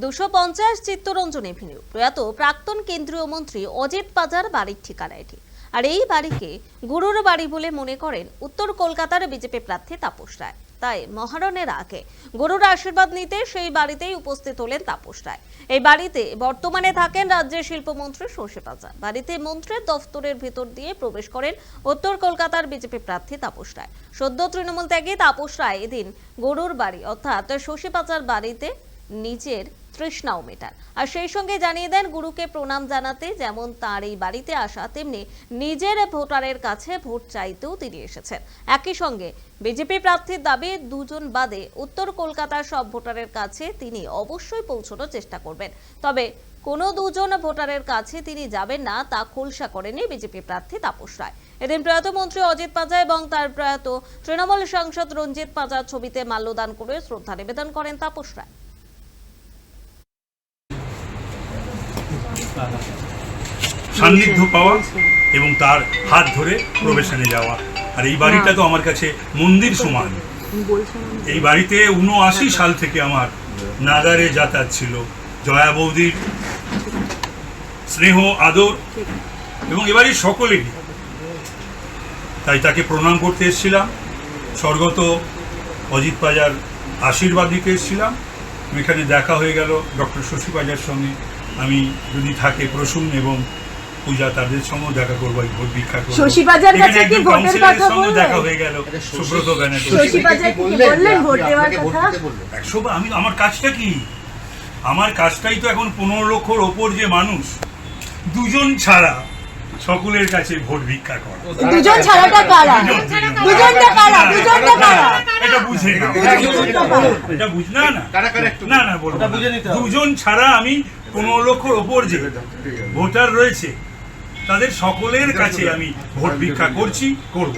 দুশো পঞ্চাশ চিত্তরঞ্জন এভিনিউ। প্রয়াত প্রাক্তন কেন্দ্রীয় মন্ত্রী অজিত পাজার বাড়ির ঠিকানা এটি। আর এই বাড়িকে গুরুর বাড়ি বলে মনে করেন উত্তর কলকাতার বিজেপি প্রার্থী তাপস রায়। তাই মহারণের আগে গরুর আশীর্বাদ নিতে সেই বাড়িতেই উপস্থিত হলেন তাপস রায়। এই বাড়িতে বর্তমানে থাকেন রাজ্যের শিল্পমন্ত্রী শশী পাজা বাড়িতে মন্ত্রীর দফতরের ভিতর দিয়ে প্রবেশ করেন উত্তর কলকাতার বিজেপি প্রার্থী তাপস রায়। সদ্য তৃণমূল ত্যাগে তাপস রায় এদিন গরুর বাড়ি, অর্থাৎ শশী পাজার বাড়িতে নিজের তৃষ্ণাও মেটান। আর সেই সঙ্গে জানিয়ে দেন, গুরুকে প্রণাম জানাতে যেমন তার এই বাড়িতে আসা, তেমনি নিজের ভোটারের কাছে ভোট চাইতেও তিনি এসেছেন। একই সঙ্গে বিজেপি প্রার্থীর দাবি, দুজন বাদে উত্তর কলকাতার সব ভোটারের কাছে তিনি অবশ্যই পৌঁছানোর চেষ্টা করবেন। তবে কোনো দুজন ভোটারের কাছে তিনি যাবেন না, তা খোলসা করেনি বিজেপি প্রার্থী তাপস রায়। এদিন প্রয়াত মন্ত্রী অজিত পাজা এবং তার প্রয়াত তৃণমূল সাংসদ রঞ্জিত পাজার ছবিতে মাল্যদান করে শ্রদ্ধা নিবেদন করেন তাপস রায়। সান্নিধ্য পাওয়া এবং তার হাত ধরে প্রবেশনে যাওয়া। আর এই বাড়িটা তো আমার কাছে মন্দির সমান। এই বাড়িতে উনআশি সাল থেকে আমার নাগারে যাতায়াত ছিল। জয়া বৌদির স্নেহ আদর এবং এবারই সকলেরই। তাই তাকে প্রণাম করতে এসেছিলাম। স্বর্গত অজিত পাজার আশীর্বাদ দিতে এসেছিলাম। এখানে দেখা হয়ে গেল ডক্টর শশী পাজার সঙ্গে। আমি যদি থাকে প্রসূন এবং পূজা তাদের সঙ্গেও দেখা করব এই ভোট ভিক্ষা করব। শশী পাজার কাছে কি ভোটের কথা বললেন? দেখা হয়ে গেল সুব্রত ব্যানার্জি। শশী পাজার কি বললেন? ভোট দেওয়ার কথা? একশো আমি আমার কাজটা কি? আমার কাজটাই তো এখন পনেরো লক্ষর ওপর যে মানুষ দুজন ছাড়া সকলের কাছে ভোট ভিক্ষা করা। দুজন ছাড়াটা কারা? দুজনটা কারা? দুজনটা কারা? এটা বুঝে না। এটা বুঝ না না। না না বলব দুজন ছাড়া আমি পনেরো লক্ষর ওপর যে ভোটার রয়েছে তাদের সকলের কাছে আমি ভোট ভিক্ষা করছি করব।